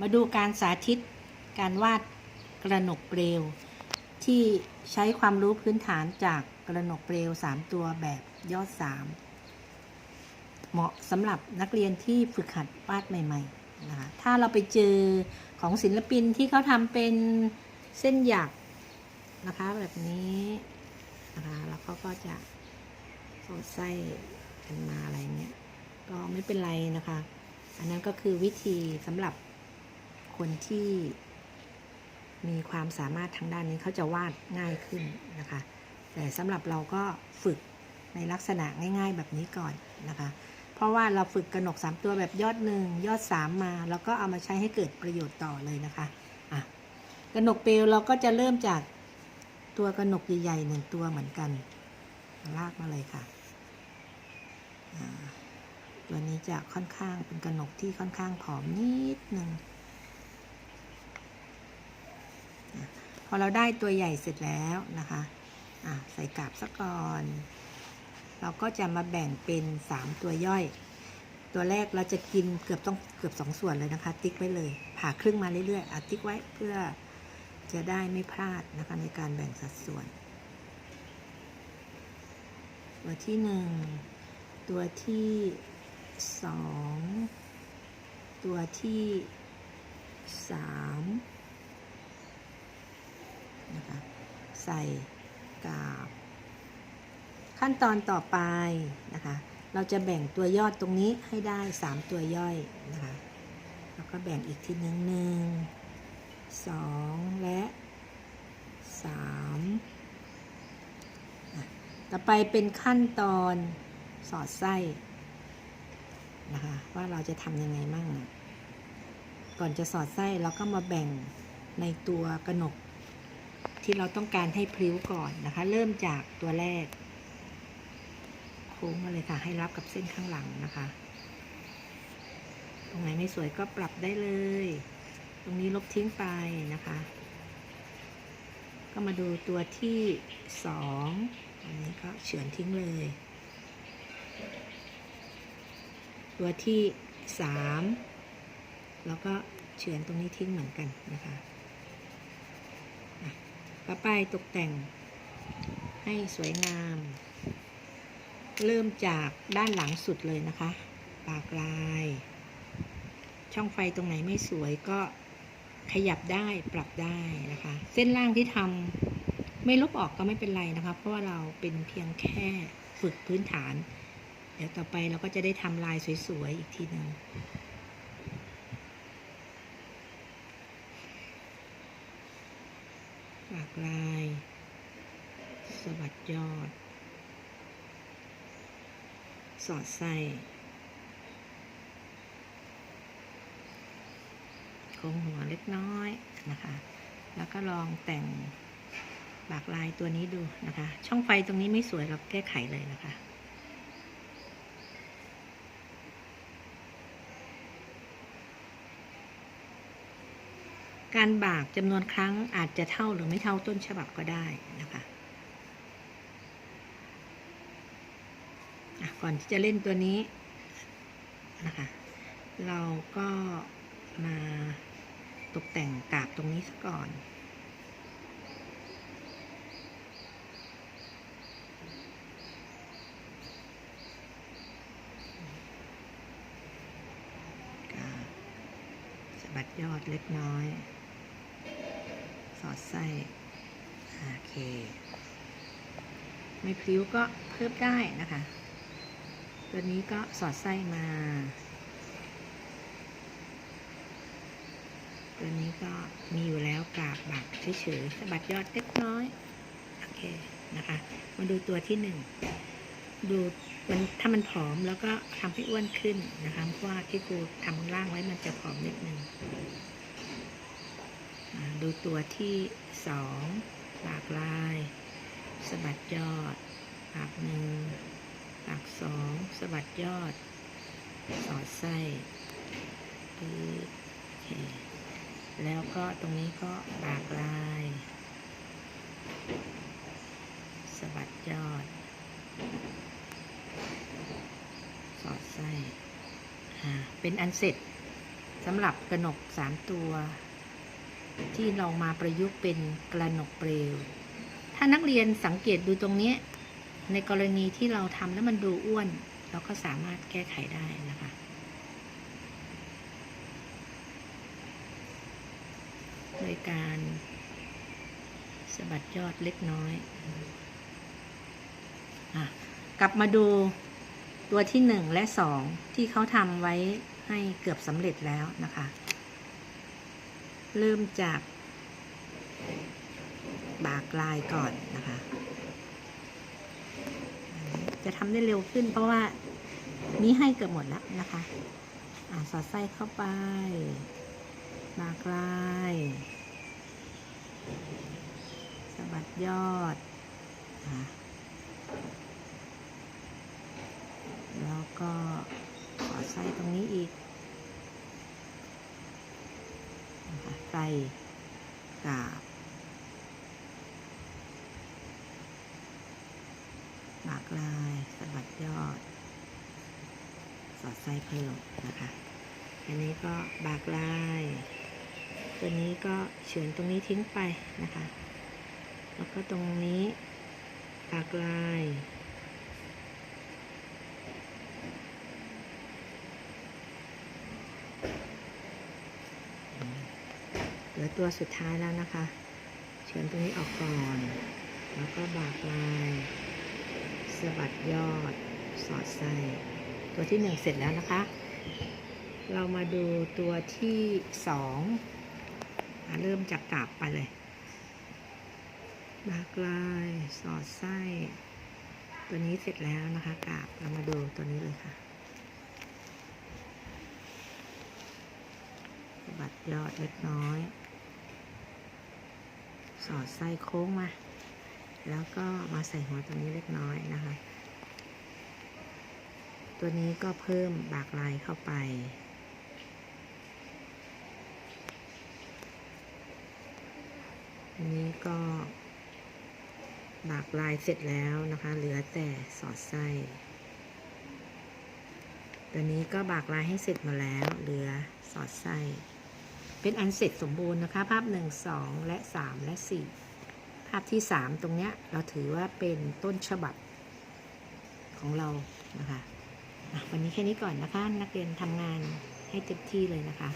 มาดูการสาธิตการวาดกระหนกเปลว ที่ใช้ความรู้พื้นฐานจากกระหนกเปลว 3 ตัวแบบยอด 3 เหมาะสำหรับนักเรียนที่ฝึกหัดวาดใหม่ๆนะคะถ้าเราไปเจอของศิลปินที่เขาทำเป็นเส้นหยักนะคะแบบนี้นะคะแล้วเขาก็จะสอดไส้กันมาอะไรเงี้ยก็ไม่เป็นไรนะคะ อันนั้นก็คือวิธีสำหรับ คนที่มีความสามารถทางด้านนี้เขาจะวาดง่ายขึ้นนะคะ แต่สำหรับเราก็ฝึกในลักษณะง่าย ๆ แบบนี้ก่อนนะคะ เพราะว่าเราฝึกกระหนก 3 ตัวแบบยอดหนึ่งยอด 3 มา แล้วก็เอามาใช้ให้เกิดประโยชน์ต่อเลยนะคะอะกระหนกเปลวเราก็จะเริ่มจากตัวกระหนกใหญ่ๆหนึ่งตัวเหมือนกัน ลากมาเลยค่ะตัวนี้จะค่อนข้างเป็นกระหนกที่ค่อนข้างผอมนิดหนึ่งอะพอ เราได้ตัวใหญ่เสร็จแล้วนะคะอะใส่กาบสักก่อน เราก็จะมาแบ่งเป็น 3 ตัวย่อย ตัวแรกเราจะกินเกือบต้องเกือบ 2 ส่วนเลยนะคะ ติ๊กไว้เลย ผ่าครึ่งมาเรื่อยๆอะติ๊กไว้เพื่อจะได้ไม่พลาดนะคะในการแบ่งสัดส่วน ตัวที่หนึ่งตัวที่สองตัวที่สาม นะคะ ใส่กาบ ขั้นตอนต่อไปนะคะ เราจะแบ่งตัวยอดตรงนี้ให้ได้ 3 ตัวย่อยนะคะ แล้วก็แบ่งอีกทีหนึ่งหนึ่งสองและสามต่อไปเป็นขั้นตอนสอดไส้นะคะว่าเราจะทำยังไงมั่งนะก่อนจะสอดไส้เราก็มาแบ่งในตัวกระหนก ที่เราต้องการให้พลิ้วก่อนนะคะ เริ่มจากตัวแรก โค้งมาเลยค่ะ ให้รับกับเส้นข้างหลังนะคะ ตรงไหนไม่สวยก็ปรับได้เลย ตรงนี้ลบทิ้งไปนะคะ ก็มาดูตัวที่สองอันนี้ก็เฉือนทิ้งเลย ตัวที่สามแล้วก็เฉือนตรงนี้ทิ้งเหมือนกันนะคะอะ ต่อไปตกแต่งให้สวยงาม เริ่มจากด้านหลังสุดเลยนะคะ ปากลาย ช่องไฟตรงไหนไม่สวยก็ขยับได้ปรับได้นะคะ เส้นล่างที่ทำไม่ลบออกก็ไม่เป็นไรนะคะ เพราะว่าเราเป็นเพียงแค่ฝึกพื้นฐาน เดี๋ยวต่อไปเราก็จะได้ทำลายสวยๆอีกทีหนึ่ง ปลายสะบัดยอด สอดใส่โค้งหัวเล็กน้อยนะคะ แล้วก็ลองแต่งปากลายตัวนี้ดูนะคะ ช่องไฟตรงนี้ไม่สวยเราแก้ไขเลยนะคะ การบากจำนวนครั้งอาจจะเท่าหรือไม่เท่าต้นฉบับก็ได้นะคะก่อนที่จะเล่นตัวนี้นะคะ เราก็มาตกแต่งกาบตรงนี้ซะก่อนกาบสะบัดยอดเล็กน้อย อดไส้โอเค ไม่พลิ้วก็เพิ่มได้นะคะ ตัวนี้ก็สอดไส้มา ตัวนี้ก็มีอยู่แล้วกาบบักเฉยๆสะบัดยอดเล็กน้อย โอเคนะคะ มาดูตัวที่หนึ่งดูมันถ้ามันผอมแล้วก็ทำให้อ้วนขึ้นนะคะเพราะว่าที่ครูทำล่างไว้มันจะผอมนิดนึงอ่า ดูตัวที่สองปากลายสะบัดยอด ปากหนึ่งปากสองสะบัดยอด สอดไส้ปึ๊บแล้วก็ตรงนี้ก็ปากลายสะบัดยอด สอดไส้เป็นอันเสร็จสำหรับกระหนกสามตัว ที่เรามาประยุกต์เป็นกระหนกเปลว ถ้านักเรียนสังเกตดูตรงนี้ ในกรณีที่เราทำแล้วมันดูอ้วน เราก็สามารถแก้ไขได้นะคะโดยการสะบัดยอดเล็กน้อยอกลับมาดูตัวที่หนึ่งและสองที่เขาทำไว้ให้เกือบสำเร็จแล้วนะคะ เริ่มจากบากลายก่อนนะคะ จะทำได้เร็วขึ้นเพราะว่านี้ให้เกือบหมดแล้วนะคะอะสอดไส้เข้าไป บากลายสะบัดยอดอแล้วก็ขอไส้ตรงนี้อีก นะคะใส่กาบบากลายสะบัดยอด สอดไส้เพิ่มนะคะ อันนี้ก็บากลาย ตัวนี้ก็เฉือนตรงนี้ทิ้งไปนะคะ แล้วก็ตรงนี้บากลาย เหลือตัวสุดท้ายแล้วนะคะ เฉือนตรงนี้ออกก่อน แล้วก็บากลายสะบัดยอด สอดไส้ตัวที่หนึ่งเสร็จแล้วนะคะ เรามาดูตัวที่สองเริ่มจากกาบไปเลย บากลายสอดไส้ตัวนี้เสร็จแล้วนะคะกาบเรามาดูตัวนี้เลยค่ะสะบัดยอดเล็กน้อย สอดไส้โค้งมา แล้วก็มาใส่หัวตรงนี้เล็กน้อยนะคะ ตัวนี้ก็เพิ่มบากลายเข้าไป อันนี้ก็บากลายเสร็จแล้วนะคะ เหลือแต่สอดไส้ตัวนี้ก็บากลายให้เสร็จมาแล้ว เหลือสอดไส้ เป็นอันเสร็จสมบูรณ์นะคะ ภาพ 1 2 และ 3 และ 4 ภาพที่ 3 ตรงเนี้ยเราถือว่าเป็นต้นฉบับของเรานะคะอะวันนี้แค่นี้ก่อนนะคะ นักเรียนทำงานให้เต็มที่เลยนะคะ